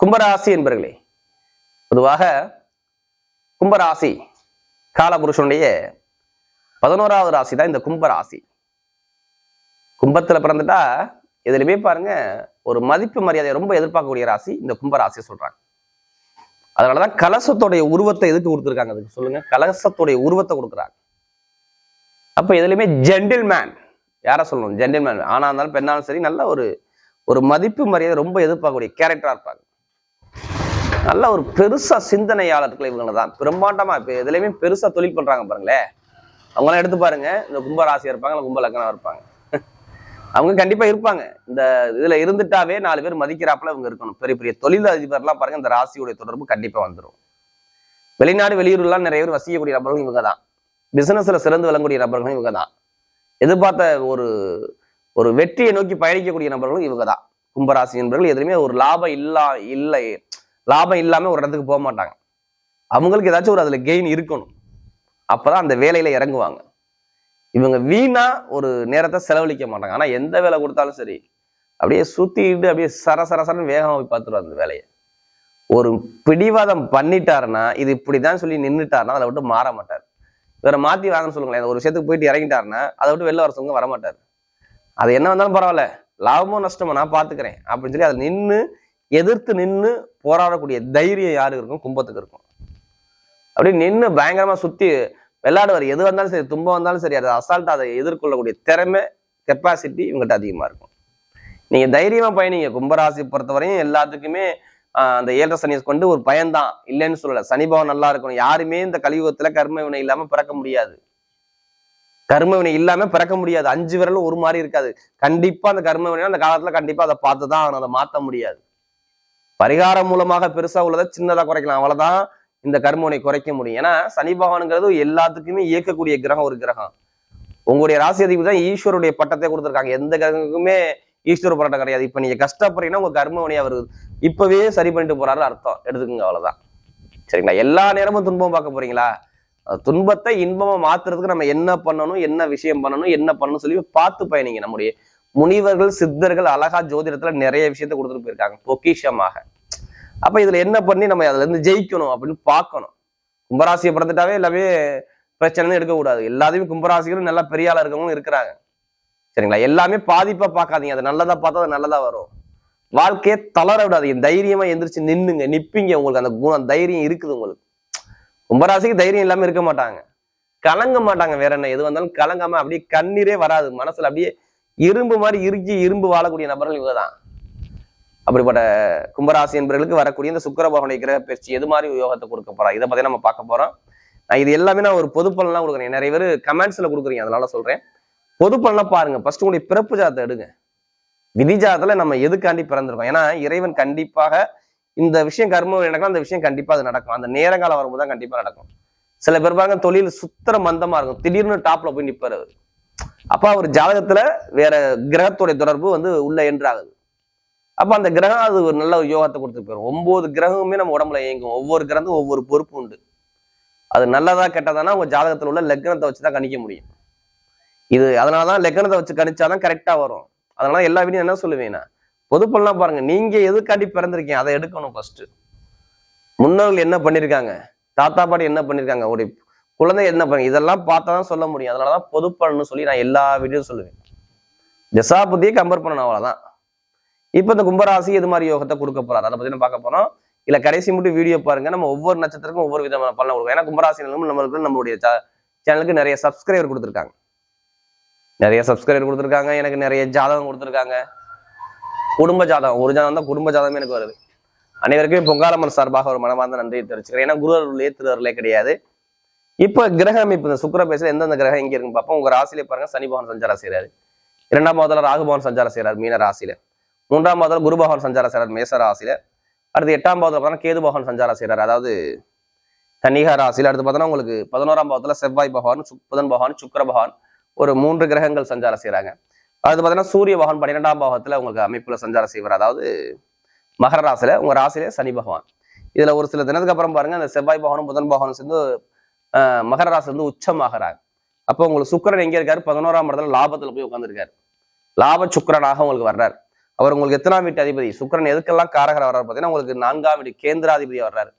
கும்பராசி என்பர்களே பொதுவாக கும்பராசி காலபுருஷனுடைய பதினோராவது ராசி தான் இந்த கும்பராசி. கும்பத்துல பிறந்துட்டா இதுலையுமே பாருங்க ஒரு மதிப்பு மரியாதையை ரொம்ப எதிர்பார்க்கக்கூடிய ராசி இந்த கும்பராசியை சொல்றாங்க. அதனாலதான் கலசத்துடைய உருவத்தை எதுக்கு கொடுத்துருக்காங்க அதுக்கு சொல்லுங்க. கலசத்துடைய உருவத்தை கொடுக்குறாங்க. அப்ப எதுலையுமே ஜென்டில்மேன் யாரை யார சொல்லணும்? ஜென்டில்மேன் ஆனா இருந்தாலும் பெண்ணாலும் சரி நல்ல ஒரு ஒரு மதிப்பு மரியாதை ரொம்ப எதிர்பார்க்கக்கூடிய கேரக்டராக இருப்பாங்க. நல்ல ஒரு பெருசா சிந்தனையாளர்கள் இவங்க தான். பிரம்மாண்டமா இப்ப எதுலையுமே பெருசா தொழில் பண்றாங்க பாருங்களேன். அவங்களாம் எடுத்து பாருங்க இந்த கும்ப ராசியா இருப்பாங்க இல்லை கும்ப லக்னம் இருப்பாங்க. அவங்க கண்டிப்பா இருப்பாங்க. இந்த இதுல இருந்துட்டாவே நாலு பேர் மதிக்கிறாப்புல இவங்க இருக்கணும். பெரிய பெரிய தொழில் அதிபர்லாம் பாருங்க இந்த ராசியுடைய தொடர்பு கண்டிப்பா வந்துடும் வெளிநாடு வெளியூர்லாம் நிறைய பேர் வசிக்கக்கூடிய நபர்களும் இவங்க தான். பிசினஸ்ல சிறந்து விளங்கக்கூடிய நபர்களும் இவங்க தான். எதிர்பார்த்த ஒரு ஒரு வெற்றியை நோக்கி பயணிக்கக்கூடிய நபர்களும் இவங்க தான் கும்பராசி என்பவர்கள் எதுவுமே ஒரு லாபம் இல்லா இல்லை. லாபம் இல்லாமல் ஒரு இடத்துக்கு போக மாட்டாங்க. அவங்களுக்கு ஏதாச்சும் ஒரு அதுல கெயின் இருக்கணும். அப்பதான் அந்த வேலையில இறங்குவாங்க. இவங்க வீணா ஒரு நேரத்தை செலவழிக்க மாட்டாங்க. ஆனா எந்த வேலை கொடுத்தாலும் சரி அப்படியே சுற்றிட்டு அப்படியே சர சர சரன்னு போய் பார்த்துருவாங்க அந்த வேலையை. ஒரு பிடிவாதம் பண்ணிட்டாருன்னா இது இப்படிதான் சொல்லி நின்றுட்டாருன்னா அதை விட்டு மாற மாட்டார். வேற மாற்றி வாங்கன்னு சொல்லுங்களேன். ஒரு விஷயத்துக்கு போயிட்டு இறங்கிட்டாருன்னா அதை விட்டு வெளில வர சொல்லுங்க வர மாட்டார் அது என்ன வந்தாலும் பரவாயில்ல. லாபமோ நஷ்டமோ நான் பார்த்துக்கிறேன் அப்படின்னு சொல்லி அதை நின்று எதிர்த்து நின்று போராடக்கூடிய தைரியம் யாருக்கு இருக்கும்? கும்பத்துக்கு இருக்கும். அப்படியே நின்று பயங்கரமாக சுற்றி விளையாடுவார். எது வந்தாலும் சரி துன்பம் வந்தாலும் சரி அதை அசால்ட்டாக அதை எதிர்கொள்ளக்கூடிய திறமை கெப்பாசிட்டி இவங்ககிட்ட அதிகமாக இருக்கும். நீங்கள் தைரியமாக பயணிங்க. கும்பராசி பொறுத்தவரையும் எல்லாத்துக்குமே அந்த ஏழரை சனியை கொண்டு ஒரு பயன்தான். இல்லைன்னு சொல்லலை. சனிபாவம் நல்லா இருக்கணும். யாருமே இந்த கலியுகத்தில் கர்ம வினை இல்லாமல் பிறக்க முடியாது. கர்ம வினை இல்லாம பிறக்க முடியாது. அஞ்சு விரலும் ஒரு மாதிரி இருக்காது. கண்டிப்பா அந்த கர்ம வினை அந்த காலத்துல கண்டிப்பா அதை பார்த்துதான் ஆகணும். அதை மாத்த முடியாது. பரிகாரம் மூலமாக பெருசா உள்ளதை சின்னதா குறைக்கலாம். அவ்வளவுதான் இந்த கர்மவினை குறைக்க முடியும். ஏன்னா சனி பகவானுங்கிறது எல்லாத்துக்குமே இயக்கக்கூடிய கிரகம் ஒரு கிரகம். உங்களுடைய ராசி அதிபதி தான் ஈஸ்வருடைய பட்டத்தை கொடுத்துருக்காங்க. எந்த கிரகங்களுக்குமே ஈஸ்வர பட்டம் கிடையாது. இப்ப நீங்க கஷ்டப்படுறீங்கன்னா உங்க கர்மவினையா வருது. இப்பவே சரி பண்ணிட்டு போறாரு அர்த்தம். எடுத்துக்கோங்க அவ்வளவுதான். சரிங்களா? எல்லா நேரமும் துன்பம் பார்க்க போறீங்களா? துன்பத்தை இன்பமா மாத்துறதுக்கு நம்ம என்ன பண்ணணும் என்ன விஷயம் பண்ணணும் என்ன பண்ணணும் சொல்லி பார்த்து பயணிங்க. நம்முடைய முனிவர்கள் சித்தர்கள் அழகா ஜோதிடத்துல நிறைய விஷயத்த கொடுத்துட்டு போயிருக்காங்க பொக்கிஷமாக. அப்ப இதுல என்ன பண்ணி நம்ம அதுல இருந்து ஜெயிக்கணும் அப்படின்னு பார்க்கணும். கும்பராசியை பிறந்துட்டாவே எல்லாமே பிரச்சனை எடுக்கக்கூடாது. எல்லாத்தையும் கும்பராசிகளும் நல்லா பெரிய ஆளா இருக்கவங்களும் இருக்கிறாங்க. சரிங்களா? எல்லாமே பாதிப்பா பார்க்காதீங்க. அது நல்லதா பார்த்தா அது நல்லதா வரும். வாழ்க்கையை தளர விடாதீங்க. தைரியமா எந்திரிச்சு நின்னுங்க நிப்பீங்க. உங்களுக்கு அந்த குணம் தைரியம் இருக்குது உங்களுக்கு. கும்பராசிக்கு தைரியம் இல்லாம இருக்க மாட்டாங்க. கலங்க மாட்டாங்க வேற என்ன எது வந்தாலும் கலங்காம அப்படியே கண்ணீரே வராது. மனசுல அப்படியே இரும்பு மாதிரி இறுக்கி இரும்பு வாழக்கூடிய நபர்கள் இவங்க தான் அப்படிப்பட்ட கும்பராசி என்பவர்களுக்கு வரக்கூடிய இந்த சுக்கரபவனை கிரக பயிற்சி எது மாதிரி யோகத்தை கொடுக்க போறா இதை பத்தி நம்ம பார்க்க போறோம். நான் இது எல்லாமே நான் ஒரு பொது பலனா கொடுக்குறேன். நிறைய பேர் கமெண்ட்ஸ்ல கொடுக்குறீங்க அதனால சொல்றேன். பொது பலன்லாம் பாருங்க ஃபர்ஸ்ட் உங்களுடைய பிறப்பு ஜாதத்தை எடுங்க. விதி ஜாதத்துல நம்ம எதுக்காண்டி பிறந்திருக்கோம்? ஏன்னா இறைவன் கண்டிப்பாக இந்த விஷயம் கர்மம் நடக்கும் அந்த விஷயம் கண்டிப்பா அது நடக்கும். அந்த நேரங்காலம் வரும்போது தான் கண்டிப்பா நடக்கும். சில பேர் பாருங்க தொழில் சுத்தர மந்தமா இருக்கும். திடீர்னு டாப்ல போய் நிப்பாரு அவர். அப்ப அவர் ஜாதகத்துல வேற கிரகத்துடைய தொடர்பு வந்து உள்ள என்றாகுது. அப்ப அந்த கிரகம் அது ஒரு நல்ல ஒரு யோகத்தை கொடுத்து போயிடும் ஒன்பது கிரகமுமே நம்ம உடம்புல இயங்கும். ஒவ்வொரு கிரகத்துக்கும் ஒவ்வொரு பொறுப்பு உண்டு. அது நல்லதா கெட்டதானா உங்க ஜாதகத்துல உள்ள லக்னத்தை வச்சுதான் கணிக்க முடியும். இது அதனாலதான் லக்னத்தை வச்சு கணிச்சாதான் கரெக்டா வரும். அதனால எல்லா வீடியும் என்ன சொல்லுவேன்னா பொதுப்பெல்லாம் பாருங்க நீங்க எதுக்காண்டி பிறந்திருக்கீங்க? அதை எடுக்கணும் ஃபர்ஸ்ட் முன்னோர்கள் என்ன பண்ணிருக்காங்க? தாத்தா பாட்டி என்ன பண்ணிருக்காங்க? ஒரு குழந்தை என்ன பண்ணி இதெல்லாம் பார்த்தா தான் சொல்ல முடியும். அதனாலதான் பொதுப்பலன்னு சொல்லி நான் எல்லா வீடியோ சொல்லுவேன். தசாபதியை கம்பேர் பண்ணணும் அவ்வளவுதான். இப்ப இந்த கும்பராசி எது மாதிரி யோகத்தை கொடுக்க போறாரு? அதை பத்தி நம்ம பார்க்க போறோம். இல்ல கடைசி மட்டும் வீடியோ பாருங்க. நம்ம ஒவ்வொரு நட்சத்திரக்கும் ஒவ்வொரு விதமான பலன் கொடுக்கும் ஏன்னா கும்பராசி நம்மளுக்கு நம்மளுடைய சேனலுக்கு நிறைய சப்ஸ்கிரைபர் கொடுத்துருக்காங்க. நிறைய சப்ஸ்கிரைபர் கொடுத்துருக்காங்க. எனக்கு நிறைய ஜாதகம் கொடுத்துருக்காங்க. குடும்ப ஜாதகம் ஒரு ஜாதகம் தான் குடும்ப ஜாதகமே எனக்கு வருது. அனைவருக்கும் பொங்காலம்மன் சார்பாக ஒரு மனமார்ந்த நன்றியை தெரிவிச்சுக்கிறேன். ஏன்னா குரு அருளே திரு அருளே கிடையாது. இப்ப கிரக அமைப்பு இந்த சுக்கர பேசுல எந்தெந்த கிரகம் எங்க இருக்குன்னு பார்ப்போம். உங்க ராசியில பாருங்க சனி பகவான் சஞ்சாரம் செய்யறாரு இரண்டாம் மாதத்தில் ராகு பகவான் சஞ்சாரம் செய்யறாரு மீன ராசியில. மூன்றாம் மாதத்தில் குரு பகவான் சஞ்சாரம் செய்யறாரு மேச ராசியில. அடுத்து எட்டாம் மாதத்தில் பார்த்தா கேது பகவான் சஞ்சாரம் செய்யறாரு அதாவது கன்னிகா ராசியில் அடுத்து பார்த்தோன்னா உங்களுக்கு பதினோராம் பாவத்தில் செவ்வாய் பகவான் சுக்- புதன் பகவான் சுக்கர பகவான் ஒரு மூன்று கிரகங்கள் சஞ்சாரம் செய்யறாங்க அது பார்த்தீங்கன்னா சூரிய பகவான் பன்னிரெண்டாம் பாகத்தில் உங்களுக்கு அமைப்புல சஞ்சாரம் செய்வார். அதாவது மகர ராசியில் உங்க ராசியில சனி பகவான். இதுல ஒரு சில தினத்துக்கு அப்புறம் பாருங்க அந்த செவ்வாய் பகவானும் புதன் பகவானும் சேர்ந்து ஆஹ், மகர ராசி வந்து உச்சமாகறாங்க அப்போ உங்களுக்கு சுக்கிரன் எங்க இருக்காரு? பதினோராம் இடத்துல லாபத்தில் போய் உட்காந்துருக்காரு லாப சுக்கரனாக உங்களுக்கு வர்றாரு. அவர் உங்களுக்கு எத்தனாம் வீட்டு அதிபதி? சுக்கிரன் எதுக்கெல்லாம் காரகர் வர்றாரு பார்த்தீங்கன்னா உங்களுக்கு நான்காம் வீடு கேந்திராதிபதி வர்றாரு.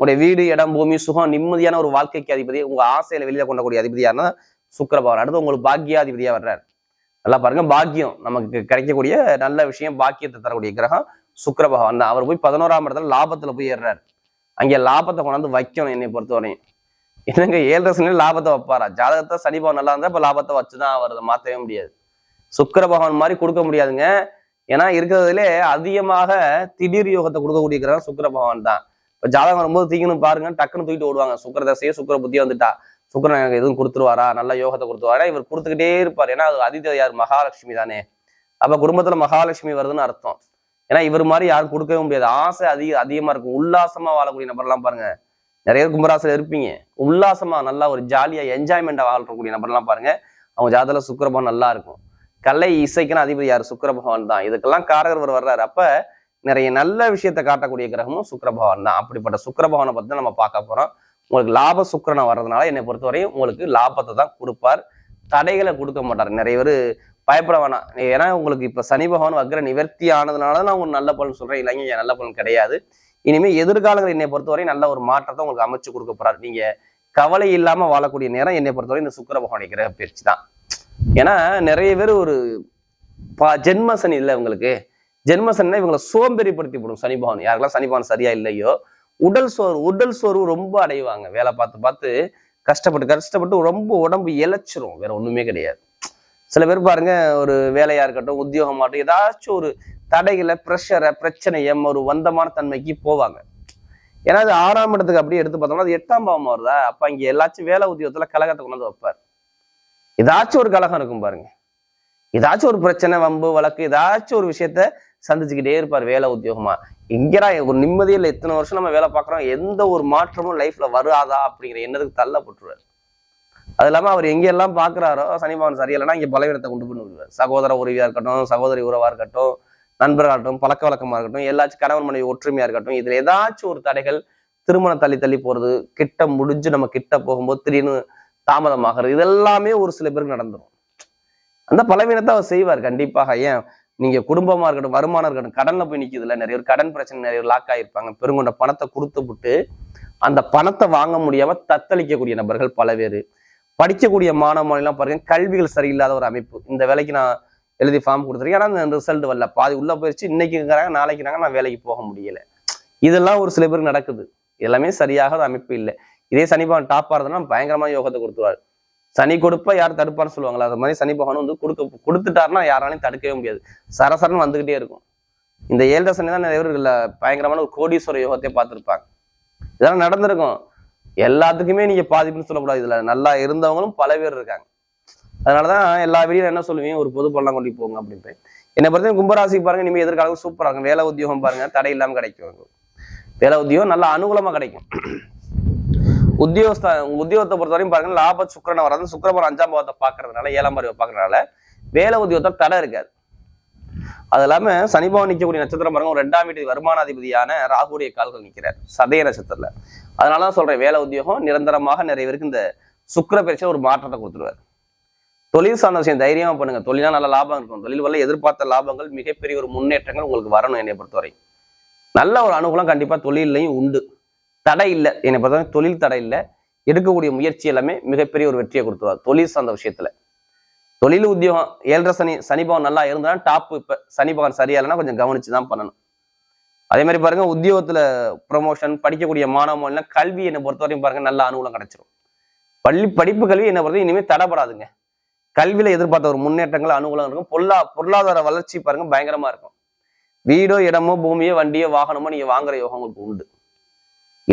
உங்களுடைய வீடு இடம் பூமி சுகம் நிம்மதியான ஒரு வாழ்க்கைக்கு அதிபதி உங்க ஆசையில வெளியில கொண்டக்கூடிய அதிபதியானா சுக்கர பகவான். அடுத்து உங்களுக்கு பாக்கியாதிபதியா வர்றாரு. நல்லா பாருங்க பாக்கியம் நமக்கு கிடைக்கக்கூடிய நல்ல விஷயம் பாக்கியத்தை தரக்கூடிய கிரகம் சுக்கர பகவான் தான். அவர் போய் பதினோராம் இடத்துல லாபத்துல போய் ஏறுறாரு. அங்கே லாபத்தை கொண்டாந்து வைக்கணும் என்னை பொறுத்தவரையும். என்னங்க ஏழரை சனி லாபத்தை வைப்பாரா? ஜாதகத்தை சனி பகவான் நல்லா இருந்தா இப்ப லாபத்தை வச்சுதான் அவர் அதை மாத்தவே முடியாது. சுக்கிர பகவான் மாதிரி கொடுக்க முடியாதுங்க. ஏன்னா இருக்கிறதுலே அதிகமாக திடீர் யோகத்தை கொடுக்கக்கூடிய கிரகம் சுக்கர பகவான் தான். இப்ப ஜாதகம் வரும்போது தீங்கன்னு பாருங்க டக்குன்னு தூக்கிட்டு ஓடுவாங்க. சுக்கர தசையே சுக்கிர புத்தியே வந்துட்டா. சுக்கரன் எனக்கு எதுவும் கொடுத்துருவாரா? நல்ல யோகத்தை கொடுத்துருவாரா? இவர் கொடுத்துக்கிட்டே இருப்பார். ஏன்னா அது அதிதேவதை யார்? மகாலட்சுமி தானே. அப்ப குடும்பத்துல மகாலட்சுமி வருதுன்னு அர்த்தம். ஏன்னா இவர் மாதிரி யாரும் கொடுக்கவே முடியாது. ஆசை அதிக அதிகமா இருக்கும். உல்லாசமா வாழக்கூடிய நபர்லாம் பாருங்க. நிறைய பேர் கும்பராசில இருப்பீங்க. உல்லாசமா நல்லா ஒரு ஜாலியா என்ஜாய்மெண்டா வாழக்கூடிய நபர்லாம் பாருங்க. அவங்க ஜாதல சுக்கிரபவன் நல்லா இருக்கும். கலை இசைக்குன்னு அதிபதி யார்? சுக்கிர பகவான் தான். இதுக்கெல்லாம் காரகர் வர்றாரு. அப்ப நிறைய நல்ல விஷயத்த காட்டக்கூடிய கிரகமும் சுக்கிர பகவான் தான். அப்படிப்பட்ட சுக்கிர பகவானை பத்தி நம்ம பார்க்க போறோம். உங்களுக்கு லாப சுக்கிரனை வர்றதுனால என்னை பொறுத்தவரையும் உங்களுக்கு லாபத்தை தான் கொடுப்பார். தடைகளை கொடுக்க மாட்டார். நிறைய பேர் பயப்பட வேணாம். ஏன்னா உங்களுக்கு இப்ப சனி பகவான் வக்ர நிவர்த்தி ஆனதுனால நான் உங்களுக்கு நல்ல பலன் சொல்றேன். இல்லைங்க என் நல்ல பலன் கிடையாது. இனிமேல் எதிர்காலங்கள் என்னை பொறுத்தவரை நல்ல ஒரு மாற்றத்தை உங்களுக்கு அமைச்சு கொடுக்க போறாரு. நீங்க கவலை இல்லாம வாழக்கூடிய நேரம் என்னை பொறுத்தவரை இந்த சுக்கர பகவான் கிரக பயிற்சி தான். ஏன்னா நிறைய பேர் ஒரு பா- ஜென்ம சனி இல்லை இவங்களுக்கு. ஜென்ம சனினா இவங்களை சோம்பேறிப்படுத்தி போடும் சனி பகவான். யாருக்கெல்லாம் சனி பகவான் சரியா இல்லையோ உடல் சோர்வு உடல் சோர்வு ரொம்ப அடைவாங்க. வேலை பார்த்து பார்த்து கஷ்டப்பட்டு கஷ்டப்பட்டு ரொம்ப உடம்பு இழைச்சிரும். வேற ஒண்ணுமே கிடையாது. சில பேர் பாருங்க ஒரு வேலையா இருக்கட்டும் உத்தியோகமாகட்டும் ஏதாச்சும் ஒரு தடைகளை ப்ரெஷரை பிரச்சனையை ஒரு வந்தமான தன்மைக்கு போவாங்க. ஏன்னா அது ஆறாம் இடத்துக்கு அப்படியே எடுத்து பார்த்தோம்னா அது எட்டாம் பாவம் வருதா? அப்ப இங்க எல்லாச்சும் வேலை உத்தியோகத்துல கலகத்தை கொண்டு வந்து வைப்பார். ஏதாச்சும் ஒரு கலகம் இருக்கும் பாருங்க. ஏதாச்சும் ஒரு பிரச்சனை வம்பு வழக்கு ஏதாச்சும் ஒரு விஷயத்த சந்திச்சுக்கிட்டே இருப்பார் வேலை உத்தியோகமா. எங்கடா ஒரு நிம்மதியில் இத்தனை எத்தனை வருஷம் நம்ம வேலை பார்க்குறோம் எந்த ஒரு மாற்றமும் லைஃப்ல வராதா அப்படிங்கிற எண்ணத்துக்கு தள்ளப்பட்டுருவார். அது இல்லாம அவர் எங்கெல்லாம் பார்க்குறாரோ சனி பகவான் சரியில்லைன்னா இங்கே பலவீனத்தை கொண்டு போய் விடுவார் சகோதர உறவியாக இருக்கட்டும் சகோதரி உறவா இருக்கட்டும் நண்பர்களாகட்டும் இருக்கட்டும் பழக்க வழக்கமா இருக்கட்டும் எல்லாச்சும் கணவன் மனைவி ஒற்றுமையா இருக்கட்டும் இதுல ஏதாச்சும் ஒரு தடைகள் திருமணம் தள்ளி தள்ளி போறது கிட்ட முடிஞ்சு நம்ம கிட்ட போகும்போது திடீர்னு தாமதமாகிறது இதெல்லாமே ஒரு சில பேருக்கு நடந்துரும். அந்த பலவீனத்தை அவர் செய்வார் கண்டிப்பாக. ஏன்? நீங்க குடும்பமா இருக்கட்டும் வருமானம் இருக்கட்டும் கடன்ல போய் நிக்குதுல நிறைய பேர் கடன் பிரச்சனை நிறைய லாக் ஆயிருப்பாங்க. பெருங்கொண்ட பணத்தை கொடுத்து விட்டு அந்த பணத்தை வாங்க முடியாம தத்தளிக்கக்கூடிய நபர்கள் பல பேர். படிக்கக்கூடிய மாணவ பாருங்க கல்விகள் சரியில்லாத ஒரு அமைப்பு. இந்த வேலைக்கு நான் எழுதி ஃபார்ம் கொடுத்துருக்கேன். ஆனா அந்த ரிசல்ட் வரல. பாதி உள்ள போயிடுச்சு இன்னைக்குங்கிறாங்க நாளைக்குறாங்க நான் வேலைக்கு போக முடியல. இதெல்லாம் ஒரு சில பேருக்கு நடக்குது. எல்லாமே சரியாக அமைப்பு இல்லை. இதே சனி டாப் ஆகிறதுனா பயங்கரமான யோகத்தை கொடுத்துருவாரு. சனி கொடுப்ப யார் தடுப்பான்னு சொல்லுவாங்களா? அது மாதிரி சனி பகவான் வந்து கொடுக்க கொடுத்துட்டாருன்னா யாராலையும் தடுக்கவே முடியாது. சரசரன்னு வந்துகிட்டே இருக்கும். இந்த ஏழரை சனி தான் நிறைய பேர் இல்ல பயங்கரமான ஒரு கோடீஸ்வர யோகத்தை பார்த்துருப்பாங்க. இதெல்லாம் நடந்திருக்கும். எல்லாத்துக்குமே நீங்க பாதிப்புன்னு சொல்லக்கூடாது இதுல. நல்லா இருந்தவங்களும் பல பேர் இருக்காங்க. அதனாலதான் எல்லா வீடியும் என்ன சொல்லுவீங்க? ஒரு பொது பள்ளம் கொண்டு போங்க அப்படின்ட்டு. என்னை பொறுத்த கும்பராசிக்கு பாருங்க நீங்க எதிர்காலம் சூப்பராக இருக்கும். வேலை உத்தியோகம் பாருங்க தடை இல்லாம கிடைக்கும். வேலை உத்தியோகம் நல்லா அனுகூலமா கிடைக்கும். உத்தியோகஸ்த உத்தியோகத்தை பொறுத்த வரையும் பாருங்க லாப சுக்கரனை வராது சுக்கரபுரம் அஞ்சாம் பாவத்தை பாக்குறதுனால ஏழாம் பாவத்தை பாக்குறதுனால வேலை உத்தியோகத்தில் தடை இருக்காது. அது இல்லாம சனிபாவம் நிற்கக்கூடிய நட்சத்திரம் பாருங்க ஒரு ரெண்டாம் வீட்டு வருமானாதிபதியான ராகுடைய கால்கள் நிற்கிறார் சதய நட்சத்திரத்துல. அதனாலதான் சொல்றேன் வேலை உத்தியோகம் நிரந்தரமாக நிறைய பேருக்கு இந்த சுக்கர பயிற்சியில் ஒரு மாற்றத்தை கொடுத்துருவார். தொழில் சார்ந்த விஷயம் தைரியமா பண்ணுங்க. தொழிலா நல்ல லாபம் இருக்கும். தொழில் வல்ல எதிர்பார்த்த லாபங்கள் மிகப்பெரிய ஒரு முன்னேற்றங்கள் உங்களுக்கு வரணும் என்னை பொறுத்தவரை. நல்ல ஒரு அனுகூலம் கண்டிப்பா தொழிலையும் உண்டு. தடை இல்லை. என்னை பொறுத்தவரை தொழில் தடை இல்லை. எடுக்கக்கூடிய முயற்சி எல்லாமே மிகப்பெரிய ஒரு வெற்றியை கொடுத்துருவார். தொழில் சார்ந்த விஷயத்துல. தொழில் உத்தியோகம் ஏழரை சனி சனி நல்லா இருந்தாலும் டாப் இப்ப சனி சரியா இல்லைன்னா கொஞ்சம் கவனிச்சு தான் பண்ணணும். அதே மாதிரி பாருங்க உத்தியோகத்துல ப்ரொமோஷன் படிக்கக்கூடிய மாணவ மாணவிலாம் கல்வி என்னை பொறுத்தவரையும் பாருங்க நல்ல அனுகூலம் கிடைச்சிரும். பள்ளி படிப்பு கல்வி என்னை பொறுத்த இனிமேல் தடைப்படாதுங்க. கல்வியில எதிர்பார்த்த ஒரு முன்னேற்றங்கள் அனுகூலம் இருக்கும். பொருளா பொருளாதார வளர்ச்சி பாருங்க பயங்கரமா இருக்கும். வீடோ இடமோ பூமியோ வண்டியோ வாகனமோ நீங்க வாங்குற யோகம் உங்களுக்கு உண்டு.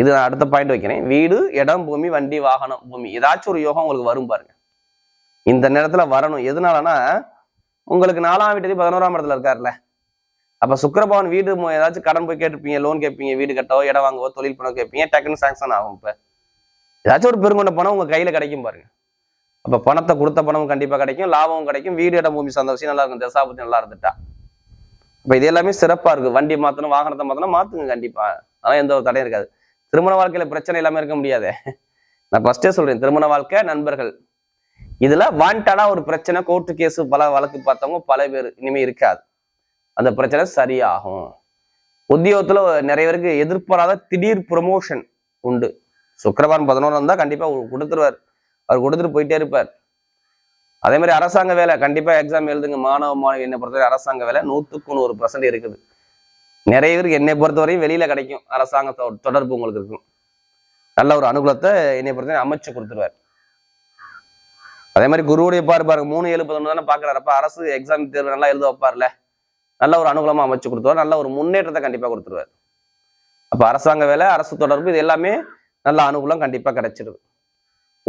இது நான் அடுத்த பாயிண்ட் வைக்கிறேன். வீடு இடம் பூமி வண்டி வாகனம் பூமி. ஏதாச்சும் ஒரு யோகம் உங்களுக்கு வரும் பாருங்க. இந்த நேரத்துல வரணும். எதனாலனா உங்களுக்கு நாலாம் வீட்டு பதினோராம் இடத்துல இருக்காருல்ல. அப்ப சுக்கரபவன் வீடு ஏதாச்சும் கடன் போய் கேட்டிருப்பீங்க லோன் கேட்பீங்க வீடு கட்டவோ இடம் வாங்கவோ தொழில் பண்ண கேட்பீங்க டக்குன்னு சாங்ஷன் ஆகும் இப்போ. ஏதாச்சும் ஒரு பெருங்கொண்ட பணம் உங்க கையில கிடைக்கும் பாருங்க. அப்போ பணத்தை கொடுத்த பணமும் கண்டிப்பாக கிடைக்கும் லாபமும் கிடைக்கும் வீடு இடம் பூமி சந்தோஷம் விஷயம் நல்லா இருக்கும் தசாபத்தி நல்லா இருந்துட்டா. இப்ப இது எல்லாமே சிறப்பா இருக்கு. வண்டி மாத்தணும் வாகனத்தை மாற்றணும் மாத்துங்க கண்டிப்பா. அதெல்லாம் எந்த ஒரு தடையும் இருக்காது. திருமண வாழ்க்கையில பிரச்சனை இல்லாம இருக்க முடியாது. நான் ஃபர்ஸ்டே சொல்றேன் திருமண வாழ்க்கை நண்பர்கள். இதுல வாண்டடா ஒரு பிரச்சனை கோர்ட்டு கேஸ் பல வழக்கு பார்த்தவங்க பல பேர் இனிமே இருக்காது. அந்த பிரச்சனை சரியாகும். உத்தியோகத்துல நிறைய பேருக்கு எதிர்பாராத திடீர் ப்ரொமோஷன் உண்டு. சுக்கரவாரம் பதினோரு இருந்தா கண்டிப்பா கொடுத்துருவார். அவர் கொடுத்துட்டு போயிட்டே இருப்பார். அதே மாதிரி அரசாங்க வேலை கண்டிப்பா எக்ஸாம் எழுதுங்க. மாணவ மாணவி என்ன பொறுத்தவரை அரசாங்க வேலை நூத்துக்கு நூறு பர்சன்ட் இருக்குது. நிறைய பேருக்கு என்னை பொறுத்தவரையும் வெளியில கிடைக்கும். அரசாங்க தொடர்பு உங்களுக்கு இருக்கும். நல்ல ஒரு அனுகூலத்தை என்னை பொறுத்தவரை அமைச்சு கொடுத்துருவார். அதே மாதிரி குருவுடைய பாரு பாருங்க. மூணு ஏழு பதினொன்று தானே பாக்குறாரு அப்ப அரசு எக்ஸாம் தேர்வு நல்லா எழுத வைப்பார்ல. நல்ல ஒரு அனுகூலமா அமைச்சு கொடுத்துருவார். நல்ல ஒரு முன்னேற்றத்தை கண்டிப்பா கொடுத்துருவார். அப்ப அரசாங்க வேலை அரசு தொடர்பு இது எல்லாமே நல்ல அனுகூலம் கண்டிப்பா கிடைச்சிருது.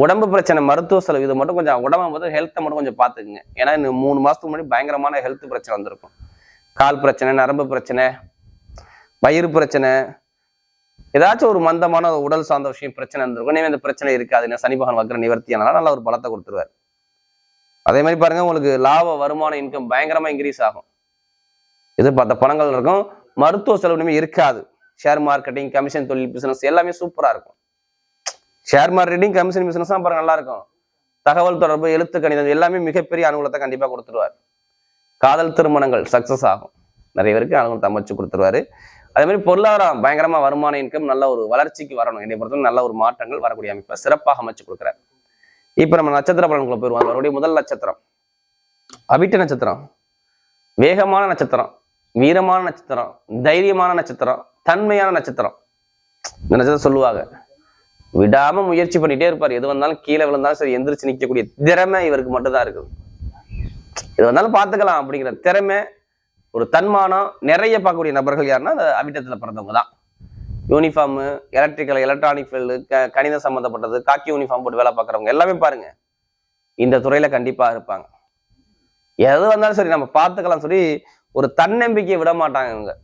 உடம்பு பிரச்சனை மருத்துவ செலவு இது மட்டும் கொஞ்சம் உடம்பை மட்டும் ஹெல்த்தை மட்டும் கொஞ்சம் பார்த்துக்குங்க. ஏன்னா இன்னும் மூணு மாசத்துக்கு முன்னாடி பயங்கரமான ஹெல்த் பிரச்சனை வந்திருக்கும். கால் பிரச்சனை நரம்பு பிரச்சனை வயிறு பிரச்சனை ஏதாச்சும் ஒரு மந்தமான ஒரு உடல் சார்ந்த விஷயம் பிரச்சனை இருந்திருக்கும். இனிமே இந்த பிரச்சனை இருக்காது. ஏன்னா சனி பகவான் நிவர்த்தி ஆனால் நல்ல ஒரு பலத்தை கொடுத்துருவார். அதே மாதிரி பாருங்க உங்களுக்கு லாப வருமான இன்கம் பயங்கரமா இன்க்ரீஸ் ஆகும். எதிர்பார்த்த பணங்கள் இருக்கும். மருத்துவ செலவு இருக்காது. ஷேர் மார்க்கெட்டிங் கமிஷன் தொழில் பிசினஸ் எல்லாமே சூப்பரா இருக்கும். ஷேர் மார்க்கெட்டிங் கமிஷன் பிசினஸ் தான் பாருங்க நல்லா இருக்கும். தகவல் தொடர்பு எழுத்து கணிதம் எல்லாமே மிகப்பெரிய அனுகூலத்தை கண்டிப்பா கொடுத்துருவார். காதல் திருமணங்கள் சக்சஸ் ஆகும். நிறைய பேருக்கு அனுகூலத்தை அமைச்சு கொடுத்துருவாரு. அதே மாதிரி பொருளாதாரம் பயங்கரமா வருமான இன்கம் நல்ல ஒரு வளர்ச்சிக்கு வரணும். என்னை பொறுத்தவரை நல்ல ஒரு மாற்றங்கள் வரக்கூடிய அமைப்பை சிறப்பாக அமைச்சு கொடுக்குறாரு. இப்ப நம்ம நட்சத்திர பலன்களை போயிருவோம் அவருடைய முதல் நட்சத்திரம். அவிட்ட நட்சத்திரம். வேகமான நட்சத்திரம். வீரமான நட்சத்திரம். தைரியமான நட்சத்திரம். தன்மையான நட்சத்திரம். இந்த நட்சத்திரம் சொல்லுவாங்க. விடாம முயற்சி பண்ணிட்டே இருப்பார். எது வந்தாலும் கீழே விழுந்தாலும் சரி எந்திரிச்சு நிற்கக்கூடிய திறமை இவருக்கு மட்டும்தான் இருக்குது. எது வந்தாலும் பார்த்துக்கலாம் அப்படிங்கிற திறமை ஒரு தன்மானம் நிறைய பார்க்கக்கூடிய நபர்கள் யாருன்னா அந்த அவிட்டத்துல பிறந்தவங்க தான். யூனிஃபார்மு எலக்ட்ரிக்கல் எலக்ட்ரானிக் ஃபீல்டு கணித சம்மந்தப்பட்டது காக்கி யூனிஃபார்ம் போட்டு வேலை பார்க்குறவங்க எல்லாமே பாருங்க. இந்த துறையில கண்டிப்பா இருப்பாங்க. எது வந்தாலும் சரி நம்ம பார்த்துக்கலாம் சொல்லி ஒரு தன்னம்பிக்கையை விட மாட்டாங்க இவங்க.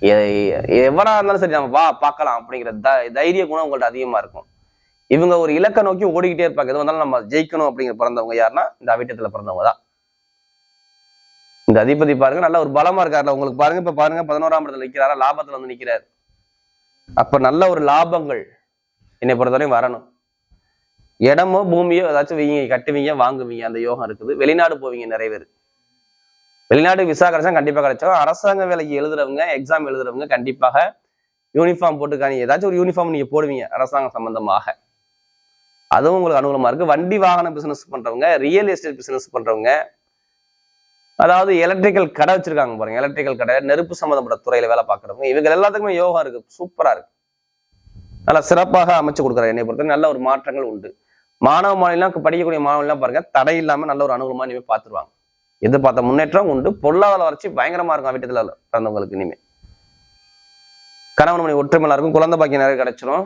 எ- எவனா இருந்தாலும் சரி நம்ம வா பார்க்கலாம் அப்படிங்கிற த தைரிய குணம் உங்கள்ட்ட அதிகமா இருக்கும். இவங்க ஒரு இலக்கை நோக்கி ஓடிக்கிட்டே இருப்பாங்க. எது வந்தாலும் நம்ம ஜெயிக்கணும் அப்படிங்கிற பிறந்தவங்க யாருன்னா இந்த அவிட்டத்துல பிறந்தவங்க தான். இந்த அதிபதி பாருங்க நல்ல ஒரு பலமா இருக்காருல. உங்களுக்கு பாருங்க இப்ப பாருங்க பதினோராம் இடத்துல நிக்கிறாரா? லாபத்துல வந்து நிக்கிறாரு. அப்ப நல்ல ஒரு லாபங்கள் என்னை பொறுத்தவரையும் வரணும். இடமோ பூமியோ ஏதாச்சும் வீங்க கட்டுவீங்க வாங்குவீங்க அந்த யோகம் இருக்குது. வெளிநாடு போவீங்க நிறைய பேர். வெளிநாடு விசா கிடைச்சா கண்டிப்பா கிடைச்சோம் அரசாங்க வேலைக்கு எழுதுறவங்க எக்ஸாம் எழுதுறவங்க கண்டிப்பாக யூனிஃபார்ம் போட்டுக்கானி ஏதாச்சும் ஒரு யூனிஃபார்ம் நீங்க போடுவீங்க அரசாங்கம் சம்பந்தமாக. அதுவும் உங்களுக்கு அனுகூலமா இருக்கு. வண்டி வாகன பிசினஸ் பண்றவங்க ரியல் எஸ்டேட் பிசினஸ் பண்றவங்க அதாவது எலக்ட்ரிக்கல் கடை வச்சிருக்காங்க பாருங்க. எலக்ட்ரிக்கல் கடை நெருப்பு சம்பந்தப்பட்ட துறையில வேலை பார்க்குறவங்க. இவங்க எல்லாத்துக்குமே யோகா இருக்கு. சூப்பரா இருக்கு. நல்லா சிறப்பாக அமைச்சு கொடுக்குறாரு என்னை பொறுத்த நல்ல ஒரு மாற்றங்கள் உண்டு. மாணவ மாநிலம் படிக்கக்கூடிய மாணவர்கள்லாம் பாருங்க தடை இல்லாம நல்ல ஒரு அனுகூலமா இனிமே பார்த்துருவாங்க. எதிர்பார்த்த முன்னேற்றம் உண்டு. பொருளாதார வளர்ச்சி பயங்கரமா இருக்கும். வீட்டத்துல பிறந்தவங்களுக்கு இனிமே. கணவன் மணி ஒற்றுமையா இருக்கும். குழந்தை பாக்கியம் நிறைய கிடைச்சிரும்.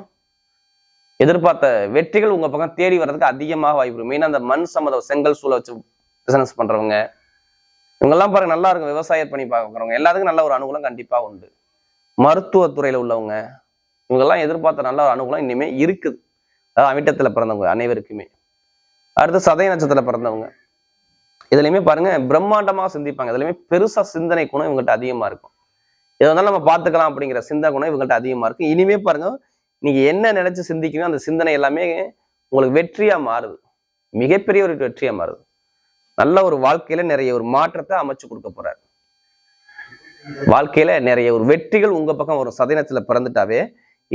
எதிர்பார்த்த வெற்றிகள் உங்க பக்கம் தேடி வர்றதுக்கு அதிகமாக வாய்ப்பு மெயினா அந்த மண் சம்மந்த செங்கல் சூளை வச்சு பிசினஸ் பண்றவங்க இவங்கெல்லாம் பாருங்க நல்லா இருக்கும். விவசாயம் பண்ணி பார்க்குறவங்க. எல்லாத்துக்கும் நல்ல ஒரு அனுகூலம் கண்டிப்பாக உண்டு. மருத்துவத்துறையில உள்ளவங்க இவங்கெல்லாம் எதிர்பார்த்த நல்ல ஒரு அனுகூலம் இனிமே இருக்குது அதாவது அவிட்டத்துல பிறந்தவங்க அனைவருக்குமே. அடுத்து சதய நட்சத்திரத்தில் பிறந்தவங்க. இதுலையுமே பாருங்க பிரம்மாண்டமாக சிந்திப்பாங்க. இதுலையுமே பெருசா சிந்தனை குணம் இவங்ககிட்ட அதிகமா இருக்கும். எது வந்தாலும் நம்ம பார்த்துக்கலாம் அப்படிங்கிற சிந்தனை குணம் இவங்ககிட்ட அதிகமா இருக்கும். இனிமே பாருங்க நீங்க என்ன நினைச்சு சிந்திக்கணும் அந்த சிந்தனை எல்லாமே உங்களுக்கு வெற்றியா மாறுது. மிகப்பெரிய ஒரு வெற்றியா மாறுது. நல்ல ஒரு வாழ்க்கையில நிறைய ஒரு மாற்றத்தை அமைச்சு கொடுக்க போறாரு. வாழ்க்கையில நிறைய ஒரு வெற்றிகள் உங்க பக்கம் வரும். சதயனத்துல பிறந்துட்டாவே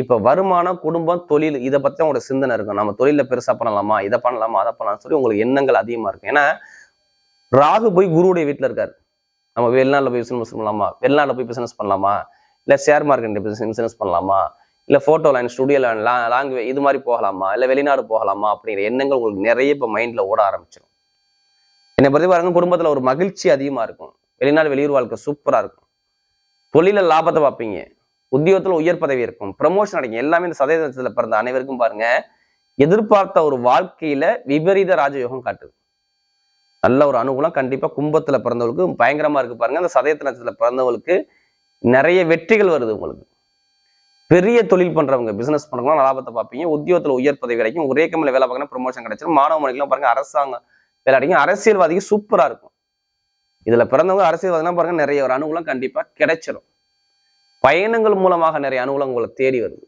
இப்ப வருமானம் குடும்பம் தொழில் இதை பத்தி உங்களோட சிந்தனை இருக்கும். நம்ம தொழில பெருசா பண்ணலாமா? இதை பண்ணலாமா? அதை பண்ணலாம்னு சொல்லி உங்களுக்கு எண்ணங்கள் அதிகமா இருக்கும். ஏன்னா ராகு போய் குருவுடைய வீட்டுல இருக்காரு. நம்ம வெளிநாட்டில் போய் பிசினஸ் பண்ணலாமா? வெளிநாட்டில் போய் பிசினஸ் பண்ணலாமா? இல்ல ஷேர் மார்க்கெட் பிசினஸ் பண்ணலாமா? இல்ல photo line studio line language இது மாதிரி போகலாமா? இல்ல வெளிநாடு போகலாமா? அப்படிங்கிற எண்ணங்கள் உங்களுக்கு நிறைய இப்போ மைண்ட்ல ஓட ஆரம்பிச்சிடும் என்னை பத்தி பாருங்க குடும்பத்துல ஒரு மகிழ்ச்சி அதிகமா இருக்கும். வெளிநாடு வெளியூர் வாழ்க்கை சூப்பரா இருக்கும். தொழில லாபத்தை பார்ப்பீங்க. உத்தியோகத்துல உயர் பதவி இருக்கும். ப்ரமோஷன் அடைங்க. எல்லாமே இந்த சதவீதத்தில் பிறந்த அனைவருக்கும் பாருங்க. எதிர்பார்த்த ஒரு வாழ்க்கையில விபரீத ராஜயோகம் காட்டுது. நல்ல ஒரு அனுகூலம் கண்டிப்பா கும்பத்துல பிறந்தவங்களுக்கு பயங்கரமா இருக்கு பாருங்க. அந்த சதயத்து நட்சத்திரத்துல பிறந்தவங்களுக்கு நிறைய வெற்றிகள் வருது உங்களுக்கு. பெரிய தொழில் பண்றவங்க பிசினஸ் பண்றவங்க லாபத்தை பார்ப்பீங்க. உத்தியோகத்துல உயர் பதவி கிடைக்கும் ஒரே கம்பெனில வேலை பார்க்கணும் ப்ரொமோஷன் கிடைச்சிடும் மாணவ மணிக்கெல்லாம் பாருங்க அரசாங்கம் விளையாடிங்க. அரசியல்வாதிக்கு சூப்பரா இருக்கும். இதுல பிறந்தவங்க அரசியல்வாதினா பாருங்க நிறைய ஒரு அனுகூலம் கண்டிப்பா கிடைச்சிடும் பயணங்கள் மூலமாக நிறைய அனுகூலம் உங்களை தேடி வருது.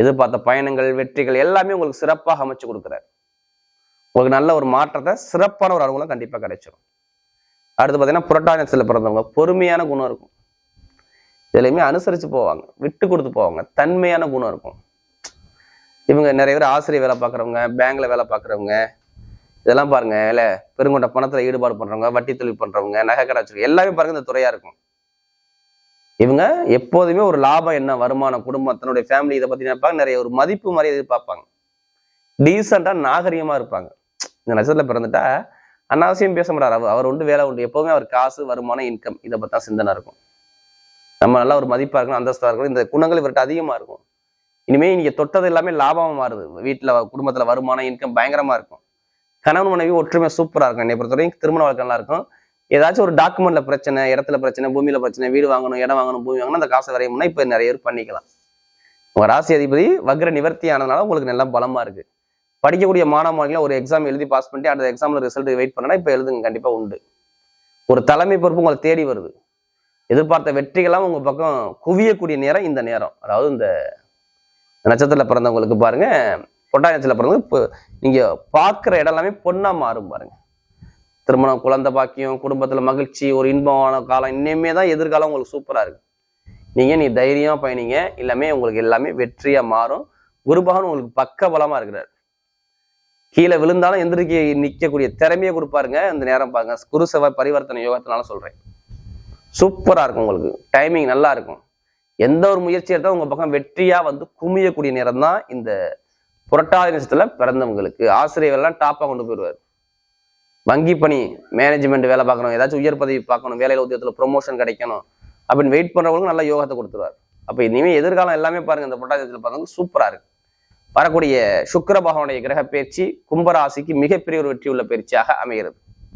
எதிர்பார்த்த பயணங்கள் வெற்றிகள் எல்லாமே உங்களுக்கு சிறப்பாக அமைச்சு கொடுக்குறாரு. உங்களுக்கு நல்ல ஒரு மாற்றத்தை சிறப்பான ஒரு அனுகூலம் கண்டிப்பா கிடைச்சிடும் அடுத்து பார்த்தீங்கன்னா புரட்டானத்துல பிறந்தவங்க பொறுமையான குணம் இருக்கும். இதுலையுமே அனுசரிச்சு போவாங்க விட்டு கொடுத்து போவாங்க. தன்மையான குணம் இருக்கும். இவங்க நிறைய பேர் ஆசிரியர் வேலை பார்க்குறவங்க பேங்க்ல வேலை பார்க்குறவங்க இதெல்லாம் பாருங்க இல்ல பெருங்கொண்ட பணத்துல ஈடுபாடு பண்றவங்க வட்டி தொழில் பண்றவங்க நகை கடை எல்லாமே பாருங்க இந்த துறையா இருக்கும். இவங்க எப்போதுமே ஒரு லாபம் என்ன வருமானம் குடும்பம் தன்னுடைய ஃபேமிலி இதை பத்தி நினைப்பாங்க. நிறைய ஒரு மதிப்பு மாதிரி எதிர்பார்ப்பாங்க. டீசெண்டாக நாகரிகமா இருப்பாங்க. இந்த நட்சத்திரத்தில் பிறந்துட்டா அனாவசியம் பேச மாட்டார். அவர் அவர் உண்டு வேலை உண்டு. எப்போவுமே அவர் காசு வருமானம் இன்கம் இதை பத்தி தான் சிந்தனை இருக்கும். நம்ம நல்லா ஒரு மதிப்பா இருக்கணும் அந்தஸ்தா இருக்கணும். இந்த குணங்கள் இவர்கிட்ட அதிகமா இருக்கும். இனிமே நீங்க தொட்டது எல்லாமே லாபமா மாறுது. வீட்டுல குடும்பத்துல வருமானம் இன்கம் பயங்கரமா இருக்கும். கணவன் மனைவி ஒற்றுமை சூப்பரா இருக்கும். என்னை பொறுத்தவரைக்கும் திருமண வாழ்க்கை நல்லா இருக்கும். ஏதாச்சும் ஒரு டாக்குமெண்ட்ல பிரச்சனை இடத்துல பிரச்சனை பூமியில பிரச்சனை வீடு வாங்கணும் இடம் வாங்கணும் பூமி வாங்கணும் அந்த காசை வரையணும்னா இப்ப நிறைய பேர் பண்ணிக்கலாம். உங்க ராசி அதிபதி வக்ர நிவர்த்தி ஆனதுனால உங்களுக்கு நல்லா பலமா இருக்கு. படிக்கக்கூடிய மாணவர்கள் ஒரு எக்ஸாம் எழுதி பாஸ் பண்ணிட்டு அந்த எக்ஸாம்ல ரிசல்ட் வெயிட் பண்ணனா இப்ப எழுதுங்க. கண்டிப்பா உண்டு. ஒரு தலைமை பொறுப்பு உங்களை தேடி வருது. எதிர்பார்த்த வெற்றிகள்லாம் உங்க பக்கம் குவியக்கூடிய நேரம் இந்த நேரம். அதாவது இந்த நட்சத்திரத்துல பிறந்தவங்களுக்கு பாருங்க பொட்டாய் பிறந்து இப்போ நீங்கள் பார்க்குற இடம் எல்லாமே பொண்ணா மாறும் பாருங்க. திருமணம் குழந்தை பாக்கியம் குடும்பத்தில் மகிழ்ச்சி ஒரு இன்பமான காலம் இன்னுமே தான் எதிர்காலம் உங்களுக்கு சூப்பராக இருக்கு. நீங்கள் நீ தைரியமாக பயணிங்க எல்லாமே உங்களுக்கு எல்லாமே வெற்றியாக மாறும். குருபகன் உங்களுக்கு பக்க பலமாக இருக்கிறார். கீழே விழுந்தாலும் எந்திரிக்க நிற்கக்கூடிய திறமையை கொடுப்பாருங்க. இந்த நேரம் பாருங்க குரு செவ்வாய் பரிவர்த்தனை யோகத்தினால சொல்கிறேன் சூப்பராக இருக்கும் உங்களுக்கு. டைமிங் நல்லா இருக்கும். எந்த ஒரு முயற்சி எடுத்தாலும் உங்கள் பக்கம் வெற்றியாக வந்து குமியக்கூடிய நேரம் தான் இந்த புரட்டாதி நட்சத்திரத்தில் பிறந்தவங்களுக்கு ஆசிரியர்கள்லாம் டாப்பாக கொண்டு போயிடுவார். வங்கி பணி மேனேஜ்மெண்ட் வேலை பார்க்கணும் ஏதாச்சும் உயர் பதவி பார்க்கணும் வேலையில் உத்தியத்தில் ப்ரொமோஷன் கிடைக்கணும் அப்படின்னு வெயிட் பண்ணுறவங்களுக்கு நல்ல யோகத்தை கொடுத்துருவார். அப்போ இனிமே எதிர்காலம் எல்லாமே பாருங்க இந்த புரட்டாதி பார்த்தவங்க சூப்பராக இருக்கு. வரக்கூடிய சுக்கர பகவானுடைய கிரக பயிற்சி கும்பராசிக்கு மிகப்பெரிய ஒரு வெற்றி உள்ள பயிற்சியாக அமைகிறது.